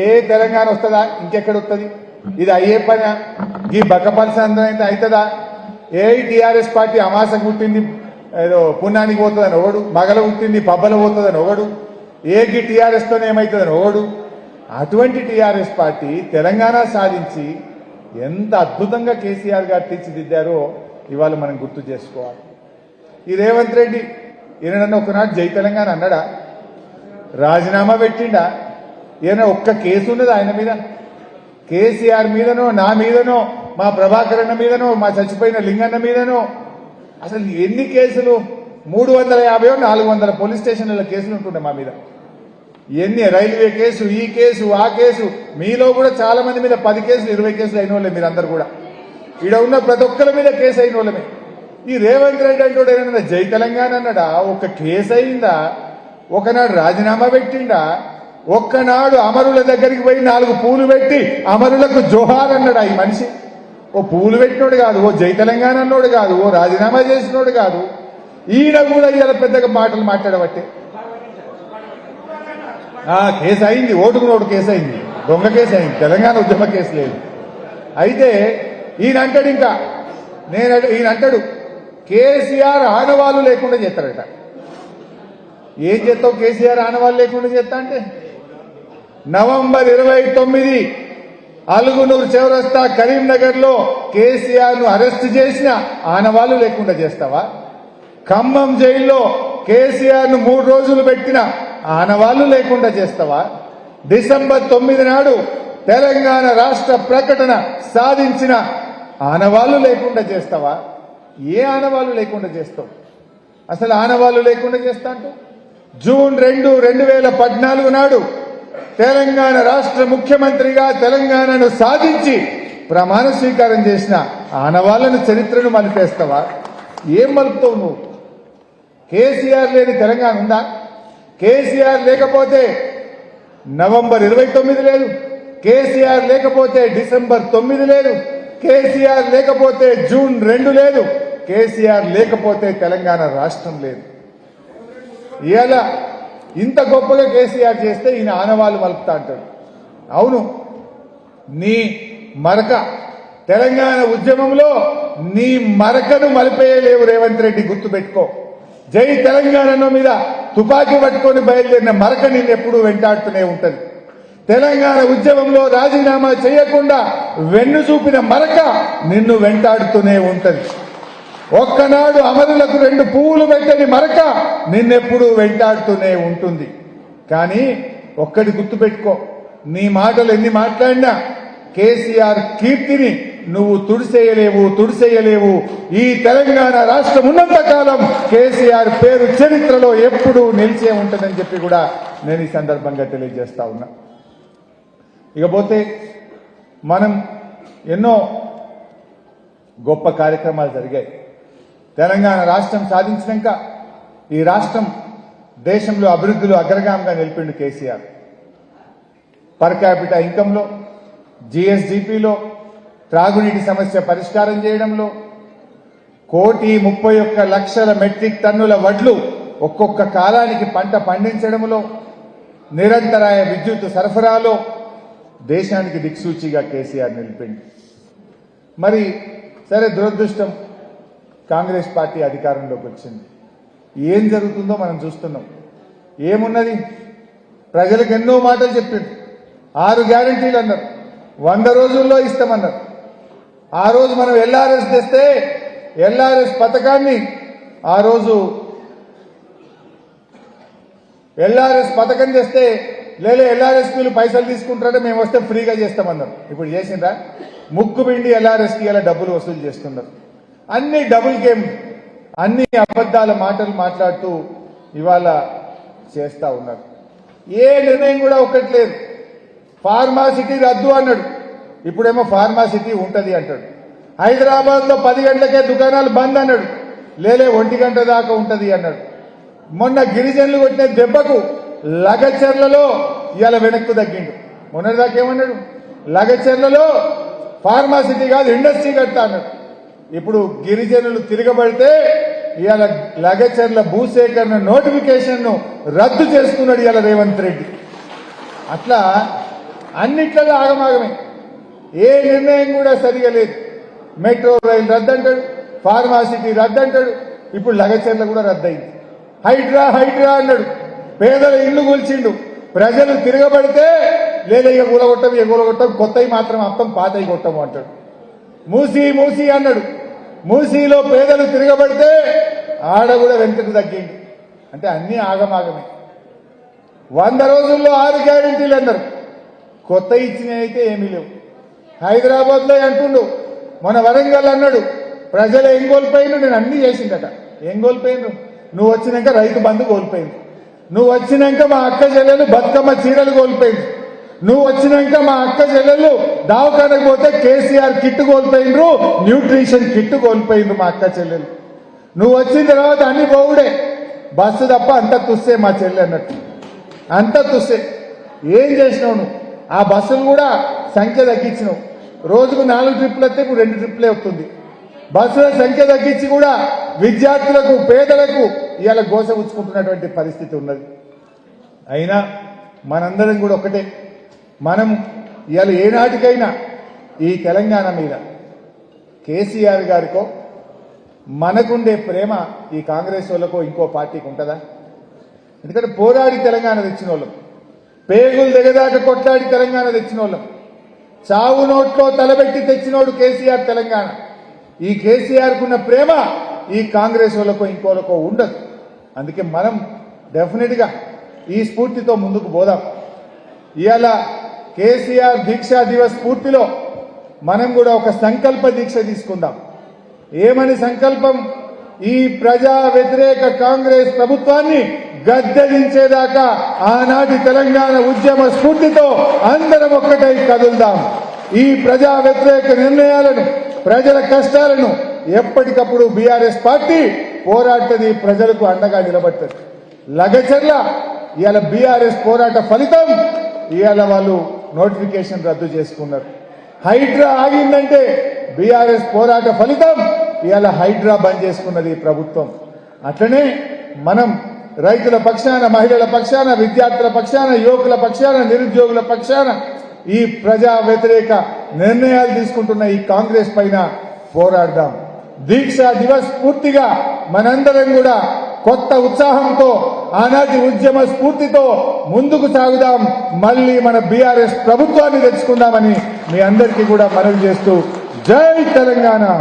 ఏ తెలంగాణ వస్తుందా? ఇంకెక్కడ వస్తుంది? ఇది అయ్యే పని? ఈ బక్కపరిసందరం అయితే అవుతుందా ఏ టీఆర్ఎస్ పార్టీ అమాస గుట్టింది ఏదో పుణ్యానికి పోతుందని ఒకడు మగల గుట్టింది పబ్బల పోతుందని ఒకడు ఏకి టీఆర్ఎస్తోనే ఏమవుతుందని ఒకడు. అటువంటి టీఆర్ఎస్ పార్టీ తెలంగాణ సాధించి ఎంత అద్భుతంగా కేసీఆర్ గారు తీర్చిదిద్దారో ఇవాళ మనం గుర్తు చేసుకోవాలి. ఈ రేవంత్ రెడ్డి ఈయన ఒకనాడు జై తెలంగాణ అన్నాడా? రాజీనామా పెట్టిండా? ఈయన ఒక్క కేసు ఉన్నది ఆయన మీద? కేసీఆర్ మీదనో నా మీదనో మా ప్రభాకర్ అన్న మీదనో మా చచ్చిపోయిన లింగన్న మీదనో? అసలు ఎన్ని కేసులు? మూడు వందల యాభై నాలుగు వందల పోలీస్ స్టేషన్ల కేసులు ఉంటుండే మా మీద. ఎన్ని రైల్వే కేసు ఈ కేసు ఆ కేసు? మీలో కూడా చాలా మంది మీద పది కేసులు ఇరవై కేసులు అయిన వాళ్ళే మీరందరూ కూడా. ఈడ ఉన్న ప్రతి ఒక్కరి మీద కేసు అయిన వాళ్ళమే. ఈ రేవంత్ రెడ్డి అంటూ ఏమన్నా జై తెలంగాణ అన్నాడా? ఒక కేసు అయిందా? ఒకనాడు రాజీనామా పెట్టిండా? ఒక్కనాడు అమరుల దగ్గరికి పోయి నాలుగు పూలు పెట్టి అమరులకు జోహార్ అన్నాడు ఈ మనిషి. ఓ పూలు పెట్టినోడు కాదు ఓ జై తెలంగాణ అన్నోడు కాదు ఓ రాజీనామా చేసినోడు కాదు. ఈయన కూడా ఇలా పెద్దగా మాటలు మాట్లాడబట్టే. ఆ కేసు అయింది ఓటుకు నోటు కేసు అయింది దొంగ కేసు అయింది తెలంగాణ ఉద్యమ కేసు లేదు. అయితే ఈయన అంటాడు ఇంకా నేను ఈయన అంటాడు కేసీఆర్ ఆనవాళ్ళు లేకుండా చేస్తాడట ఏం చేస్తావు కేసీఆర్ ఆనవాళ్ళు లేకుండా చేస్తా అంటే? నవంబర్ ఇరవై తొమ్మిది అలుగునూరు చౌరస్తా కరీంనగర్లో కేసీఆర్ను అరెస్ట్ చేసిన ఆనవాళ్ళు లేకుండా చేస్తావా? ఖమ్మం జైల్లో కేసీఆర్ను మూడు రోజులు పెట్టిన ఆనవాళ్ళు లేకుండా చేస్తావా? డిసెంబర్ తొమ్మిది నాడు తెలంగాణ రాష్ట్ర ప్రకటన సాధించిన ఆనవాళ్ళు లేకుండా చేస్తావా? ఏ ఆనవాళ్ళు లేకుండా చేస్తావు? అసలు ఆనవాళ్ళు లేకుండా చేస్తా అంటూ జూన్ రెండు రెండు వేల పద్నాలుగు నాడు తెలంగాణ రాష్ట్ర ముఖ్యమంత్రిగా తెలంగాణను సాధించి ప్రమాణ స్వీకారం చేసిన ఆనవాళ్ళను చరిత్రను మలిపేస్తావా? ఏం మలుపుతావు నువ్వు? కేసీఆర్ లేని తెలంగాణ ఉందా? కేసీఆర్ లేకపోతే నవంబర్ ఇరవై తొమ్మిది లేదు. కేసీఆర్ లేకపోతే డిసెంబర్ తొమ్మిది లేదు. కేసీఆర్ లేకపోతే జూన్ రెండు లేదు. కేసీఆర్ లేకపోతే తెలంగాణ రాష్ట్రం లేదు. ఇలా ఇంత గొప్పగా కేసీఆర్ చేస్తే ఈయన ఆనవాళ్ళు మలుపుతా అంటాడు. అవును నీ మరక తెలంగాణ ఉద్యమంలో నీ మరకను మలిపేయలేవు రేవంత్ రెడ్డి గుర్తుపెట్టుకో జై తెలంగాణ మీద తుపాకీ పట్టుకొని బయలుదేరిన మరక నిన్ను ఎప్పుడూ వెంటాడుతూనే ఉంటుంది. తెలంగాణ ఉద్యమంలో రాజీనామా చేయకుండా వెన్ను చూపిన మరక నిన్ను వెంటాడుతూనే ఉంటుంది. ఒక్కనాడు అమరులకు రెండు పువ్వులు పెట్టని మరక నిన్నెప్పుడు వెంటాడుతూనే ఉంటుంది. కానీ ఒక్కటి గుర్తుపెట్టుకో నీ మాటలు ఎన్ని మాట్లాడినా కేసీఆర్ కీర్తిని నువ్వు తుడిసేయలేవు తుడిసేయలేవు. ఈ తెలంగాణ రాష్ట్రం ఉన్నంత కాలం కేసీఆర్ పేరు చరిత్రలో ఎప్పుడూ నిలిచే ఉంటుందని చెప్పి కూడా నేను ఈ సందర్భంగా తెలియజేస్తా ఉన్నా. ఇకపోతే మనం ఎన్నో గొప్ప కార్యక్రమాలు జరిగాయి. తెలంగాణ రాష్ట్రం సాధించినాక ఈ రాష్ట్రం దేశంలో అభివృద్ధిలో అగ్రగామిగా నిలిపిండు కేసీఆర్. పర్ క్యాపిటా ఇన్కంలో జిఎస్డిపిలో త్రాగునీటి సమస్య పరిష్కారం చేయడంలో కోటి ముప్పై ఒక్క లక్షల మెట్రిక్ టన్నుల వడ్లు ఒక్కొక్క కాలానికి పంట పండించడంలో నిరంతరాయ విద్యుత్ సరఫరాలో దేశానికి దిక్సూచిగా కేసీఆర్ నిలిపింది మరి సరే దురదృష్టం కాంగ్రెస్ పార్టీ అధికారంలోకి వచ్చింది. ఏం జరుగుతుందో మనం చూస్తున్నాం. ఏమున్నది? ప్రజలకు ఎన్నో మాటలు చెప్పిండు ఆరు గ్యారంటీలు అన్నారు. వంద రోజుల్లో ఇస్తామన్నారు. ఆ రోజు మనం ఎల్ఆర్ఎస్ తెస్తే ఎల్ఆర్ఎస్ పథకాన్ని ఆ రోజు ఎల్ఆర్ఎస్ పథకం చేస్తే లేదా ఎల్ఆర్ఎస్ వీళ్ళు పైసలు తీసుకుంటారంటే మేము వస్తే ఫ్రీగా చేస్తామన్నారు. ఇప్పుడు చేసిండ్రా? ముక్కు పిండి ఎల్ఆర్ఎస్కి ఇలా డబ్బులు వసూలు చేస్తున్నారు. అన్ని డబుల్ గేమ్ అన్ని అబద్ధాల మాటలు మాట్లాడుతూ ఇవాళ చేస్తా ఉన్నారు. ఏ నిర్ణయం కూడా ఒక్కట్లేదు. ఫార్మాసిటీ రద్దు అన్నాడు. ఇప్పుడేమో ఫార్మాసిటీ ఉంటది అంటాడు. హైదరాబాద్లో పది గంటలకే దుకాణాలు బంద్ అన్నాడు. లేలే ఒంటి గంట దాకా ఉంటది అన్నాడు. మొన్న గిరిజనులు కొట్టిన దెబ్బకు లగచర్లలో ఇవాళ వెనక్కు తగ్గిండు. మొన్నటిదాకా ఏమన్నాడు? లగచర్లలో ఫార్మాసిటీ కాదు ఇండస్ట్రీ కడతా అన్నాడు. ఇప్పుడు గిరిజనులు తిరగబడితే ఇవాళ లగచర్ల భూసేకరణ నోటిఫికేషన్ను రద్దు చేసుకున్నాడు ఇవాళ రేవంత్ రెడ్డి. అట్లా అన్నిట్లలో ఆగమాగమే. ఏ నిర్ణయం కూడా సరిగా లేదు. మెట్రో రైలు రద్దంటాడు ఫార్మాసిటీ రద్దంటాడు ఇప్పుడు లగచర్ల కూడా రద్దయింది. హైడ్రా హైడ్రా అన్నాడు. పేదల ఇల్లు కూల్చిండు. ప్రజలు తిరగబడితే లేదా ఇక కూలగొట్టం ఇక కూలగొట్టం కొత్తవి మాత్రం అప్పం పాతవి కొట్టము అంటాడు. మూసి మూసి అన్నాడు. మూసీలో పేదలు తిరగబడితే ఆడ కూడా వెంటనే తగ్గింది. అంటే అన్ని ఆగమాగమే. వంద రోజుల్లో ఆరు గ్యారెంటీలు అన్నారు. కొత్త ఇచ్చినవి అయితే ఏమీ లేవు. హైదరాబాద్లో అంటుండు మన వరంగల్ అన్నాడు ప్రజలు ఏం కోల్పోయిండు నేను అన్ని చేసిందట ఏం కోల్పోయిండు నువ్వు వచ్చినాక రైతు బంధు కోల్పోయింది. నువ్వు వచ్చినాక మా అక్క చెల్లెలు బతుకమ్మ చీరలు కోల్పోయింది. నువ్వు వచ్చినాక మా అక్క చెల్లెలు దావఖానకు పోతే కేసీఆర్ కిట్ కోల్పోయినరు న్యూట్రిషన్ కిట్ కోల్పోయిండ్రు మా అక్క చెల్లెలు నువ్వు వచ్చిన తర్వాత అన్ని పోవుడే. బస్సు తప్ప అంత తుస్సే మా చెల్లె అన్నట్టు. అంత తుస్సే. ఏం చేసినావు నువ్వు? ఆ బస్సులు కూడా సంఖ్య తగ్గించినావు. రోజుకు నాలుగు ట్రిప్పులు వస్తే ఇప్పుడు రెండు ట్రిప్పులే వస్తుంది. బస్సుల సంఖ్య తగ్గించి కూడా విద్యార్థులకు పేదలకు ఇవాళ గోస ఉంచుకుంటున్నటువంటి పరిస్థితి ఉన్నది. అయినా మనందరం కూడా ఒకటే. మనం ఇవాళ ఏనాటికైనా ఈ తెలంగాణ మీద కేసీఆర్ గారికో మనకుండే ప్రేమ ఈ కాంగ్రెస్ వాళ్ళకో ఇంకో పార్టీకి ఉంటుందా? ఎందుకంటే పోరాడి తెలంగాణ తెచ్చిన వాళ్ళం పేగులు దిగదాక కొట్లాడి తెలంగాణ తెచ్చిన వాళ్ళం చావు నోట్లో తలబెట్టి తెచ్చినోడు కేసీఆర్ తెలంగాణ. ఈ కేసీఆర్ కున్న ప్రేమ ఈ కాంగ్రెస్ వాళ్ళకో ఇంకోలకో ఉండదు. అందుకే మనం డెఫినెట్గా ఈ స్ఫూర్తితో ముందుకు పోదాం. ఇవాళ కేసీఆర్ దీక్షా దివస్ స్ఫూర్తిలో మనం కూడా ఒక సంకల్ప దీక్ష తీసుకుందాం. ఏమని సంకల్పం? ఈ ప్రజా వ్యతిరేక కాంగ్రెస్ ప్రభుత్వాన్ని గద్దెదించేదాకా ఆనాటి తెలంగాణ ఉద్యమ స్ఫూర్తితో అందరం ఒక్కటై కదులుదాం. ఈ ప్రజా వ్యతిరేక నిర్ణయాలను ప్రజల కష్టాలను ఎప్పటికప్పుడు బీఆర్ఎస్ పార్టీ పోరాటది ప్రజలకు అండగా నిలబడుతుంది. లగచర్ల ఇవాళ బీఆర్ఎస్ పోరాట ఫలితం ఇవాళ వాళ్ళు నోటిఫికేషన్ రద్దు చేసుకున్నారు. హైడ్రా ఆగిందంటే బీఆర్ఎస్ పోరాట ఫలితం. ఇవాళ హైడ్రా బంద్ చేసుకున్నది ఈ ప్రభుత్వం. అట్లనే మనం రైతుల పక్షాన మహిళల పక్షాన విద్యార్థుల పక్షాన యువకుల పక్షాన నిరుద్యోగుల పక్షాన ఈ ప్రజా వ్యతిరేక నిర్ణయాలు తీసుకుంటున్న ఈ కాంగ్రెస్ పైన పోరాడదాం. దీక్షా దివస్ పూర్తిగా మనందరం కూడా కొత్త ఉత్సాహంతో ఆనాటి ఉద్యమ స్ఫూర్తితో ముందుకు సాగుదాం. మళ్ళీ మన బీఆర్ఎస్ ప్రభుత్వాన్ని తెచ్చుకుందామని మీ అందరికీ కూడా మనవి చేస్తూ జై తెలంగాణ.